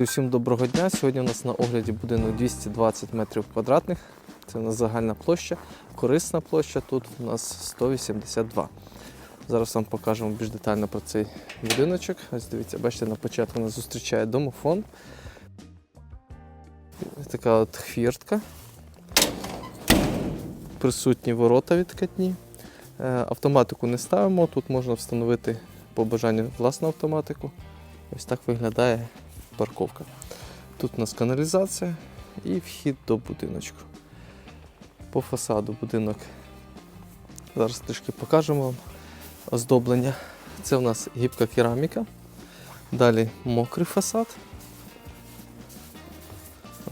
Усім доброго дня. Сьогодні у нас на огляді будинок 220 метрів квадратних. Це у нас загальна площа. Корисна площа тут у нас 182. Зараз вам покажемо більш детально про цей будиночок. Ось дивіться, бачите, на початку нас зустрічає домофон. Така от хвіртка. Присутні ворота відкатні. Е, Автоматику не ставимо. Тут можна встановити по бажанню власну автоматику. Ось так виглядає парковка. Тут у нас каналізація і вхід до будиночку. По фасаду будинок. Зараз трішки покажемо вам оздоблення. Це у нас гібка кераміка. Далі мокрий фасад.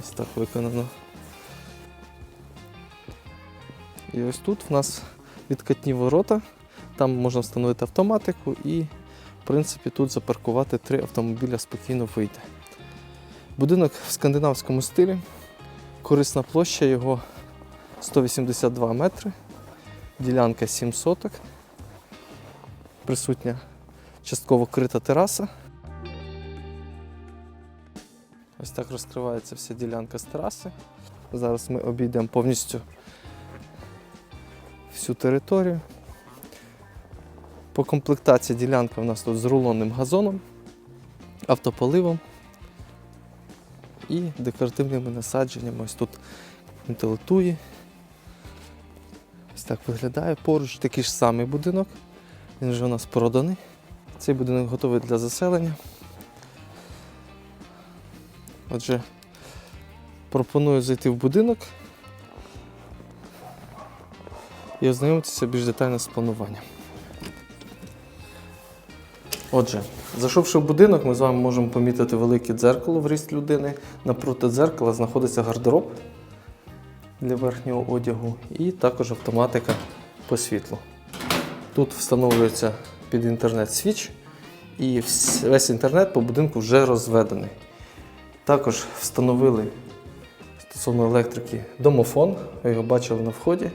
Ось так виконано. І ось тут в нас відкатні ворота. Там можна встановити автоматику і, в принципі, тут запаркувати три автомобіля спокійно вийде. Будинок в скандинавському стилі. Корисна площа його 182 метри. Ділянка 7 соток. Присутня частково крита тераса. Ось так розкривається вся ділянка з тераси. Зараз ми обійдемо повністю всю територію. По комплектації ділянка у нас тут з рулонним газоном, автополивом і декоративними насадженнями. Ось тут інтелектує. Ось так виглядає. Поруч такий ж самий будинок. Він вже у нас проданий. Цей будинок готовий для заселення. Отже, пропоную зайти в будинок і ознайомитися більш детально з плануванням. Отже, зайшовши в будинок, ми з вами можемо помітити велике дзеркало в ріст людини. Напроти дзеркала знаходиться гардероб для верхнього одягу і також автоматика по світлу. Тут встановлюється під інтернет свіч, і весь інтернет по будинку вже розведений. Також встановили стосовно електрики домофон, ви його бачили на вході.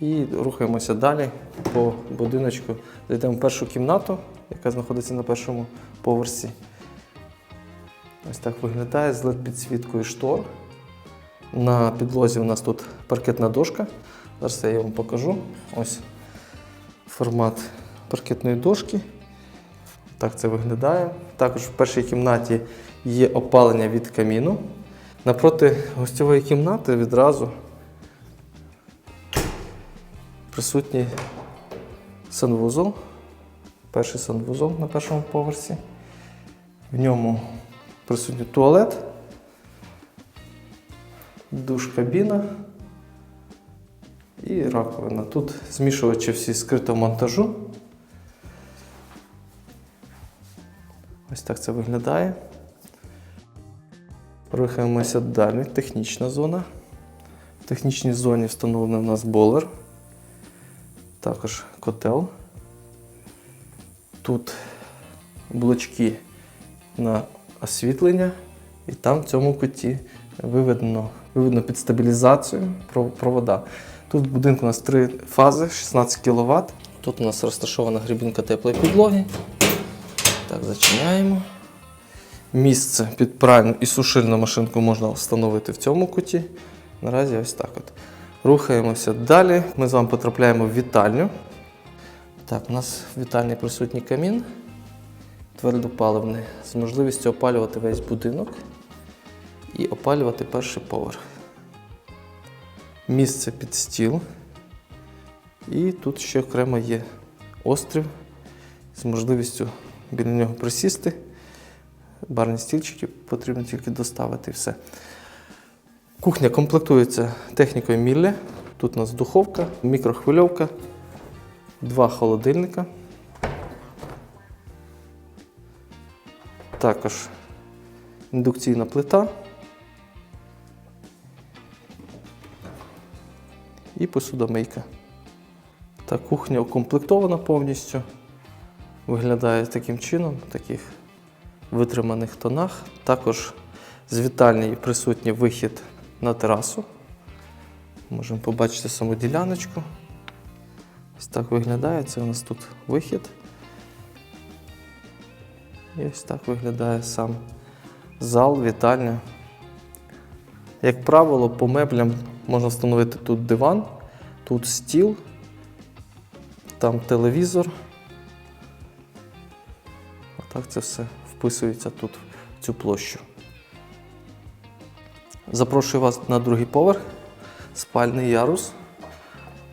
І рухаємося далі по будиночку. Зайдемо в першу кімнату, яка знаходиться на першому поверсі. Ось так виглядає з led підсвіткою штор. На підлозі у нас тут паркетна дошка. Зараз я вам покажу. Ось формат паркетної дошки. Так це виглядає. Також в першій кімнаті є опалення від каміну. Напроти гостьової кімнати відразу присутній санвузол. Перший санвузол на першому поверсі. В ньому присутній туалет, душ-кабіна і раковина. Тут змішувачі всі скритого монтажу. Ось так це виглядає. Рухаємося далі. Технічна зона. В технічній зоні встановлений у нас болер, також котел. Тут блочки на освітлення, і там в цьому куті виведено, виведено під стабілізацію провода. Тут в будинку у нас три фази, 16 кВт. Тут у нас розташована грібінка теплої підлоги. Так, зачиняємо. Місце під пральну і сушильну машинку можна встановити в цьому куті. Наразі ось так от. Рухаємося далі. Ми з вами потрапляємо в вітальню. Так, у нас в вітальні присутній камін твердопаливний з можливістю опалювати весь будинок і опалювати перший поверх. Місце під стіл. І тут ще окремо є острів з можливістю біля нього присісти. Барні стільчики потрібно тільки доставити і все. Кухня комплектується технікою Мілле. Тут у нас духовка, мікрохвильовка, два холодильника. Також індукційна плита. І посудомийка. Та кухня укомплектована повністю. Виглядає таким чином, в таких витриманих тонах. Також з вітальні присутній вихід на терасу. Можемо побачити саму діляночку. Ось так виглядає. Це у нас тут вихід. І ось так виглядає сам зал, вітальня. Як правило, по меблям можна встановити тут диван, тут стіл, там телевізор. Отак це все вписується тут в цю площу. Запрошую вас на другий поверх, спальний ярус.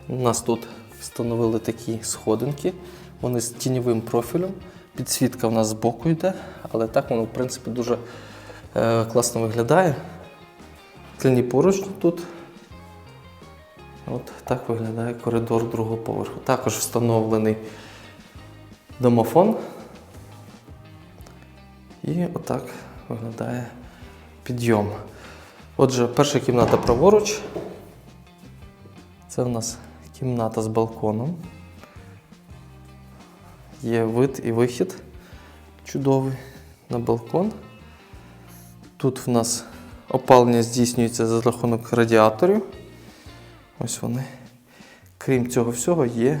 У нас тут встановили такі сходинки, вони з тіньовим профілем. Підсвітка в нас збоку йде, але так воно, в принципі, дуже е, класно виглядає. Скляні поручні тут. От так виглядає коридор другого поверху. Також встановлений домофон. І отак виглядає підйом. Отже, перша кімната праворуч. Це в нас кімната з балконом. Є вид і вихід чудовий на балкон. Тут в нас опалення здійснюється за рахунок радіаторів. Ось вони. Крім цього всього, є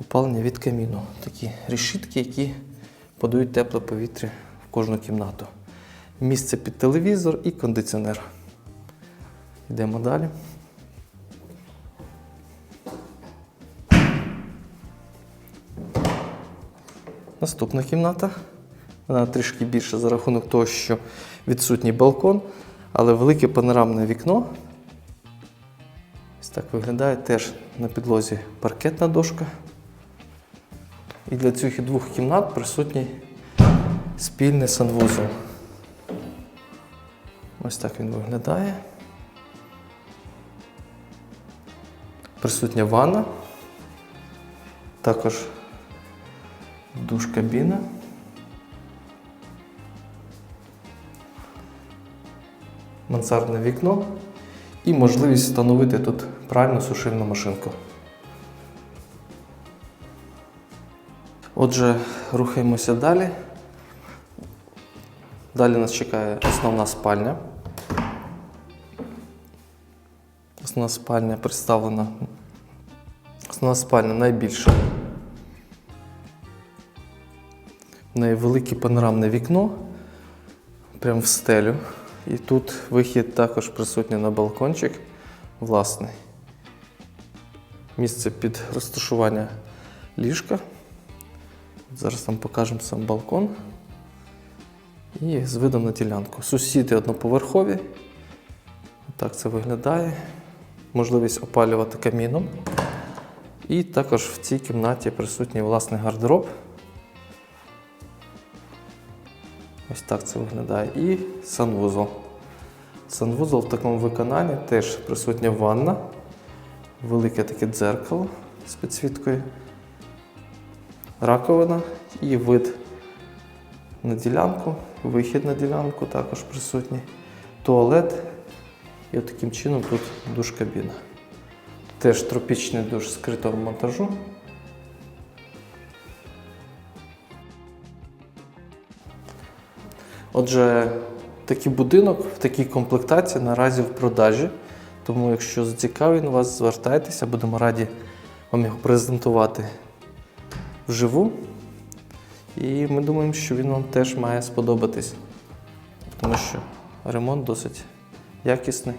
опалення від каміну. Такі решітки, які подають тепле повітря в кожну кімнату. Місце під телевізор і кондиціонер. Йдемо далі. Наступна кімната. Вона трішки більша за рахунок того, що відсутній балкон, але велике панорамне вікно. Ось так виглядає теж на підлозі паркетна дошка. І для цих двох кімнат присутній спільний санвузол. Ось так він виглядає. Присутня ванна. Також душ кабіна. Мансардне вікно і можливість встановити тут пральну сушильну машинку. Отже, рухаємося далі. Далі нас чекає основна спальня. Основна спальня представлена. Основна спальня найбільша. В неї велике панорамне вікно, прямо в стелю. І тут вихід також присутній на балкончик власний. Місце під розташування ліжка. Зараз вам покажемо сам балкон. І з видом на ділянку. Сусіди одноповерхові. Так це виглядає. Можливість опалювати каміном. І також в цій кімнаті присутній власний гардероб. Ось так це виглядає. І санвузол. Санвузол в такому виконанні теж присутня ванна, велике таке дзеркало з підсвіткою, раковина і вид на ділянку, вихід на ділянку також присутній, туалет. І от таким чином тут душ кабіна. Теж тропічний душ скритого монтажу. Отже, такий будинок в такій комплектації наразі в продажі. Тому, якщо зацікавить вас, звертайтеся, будемо раді вам його презентувати вживу. І ми думаємо, що він вам теж має сподобатись, тому що ремонт досить якісний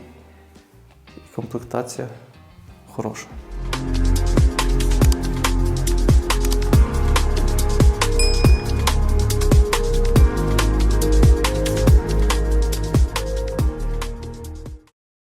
і комплектація хороша.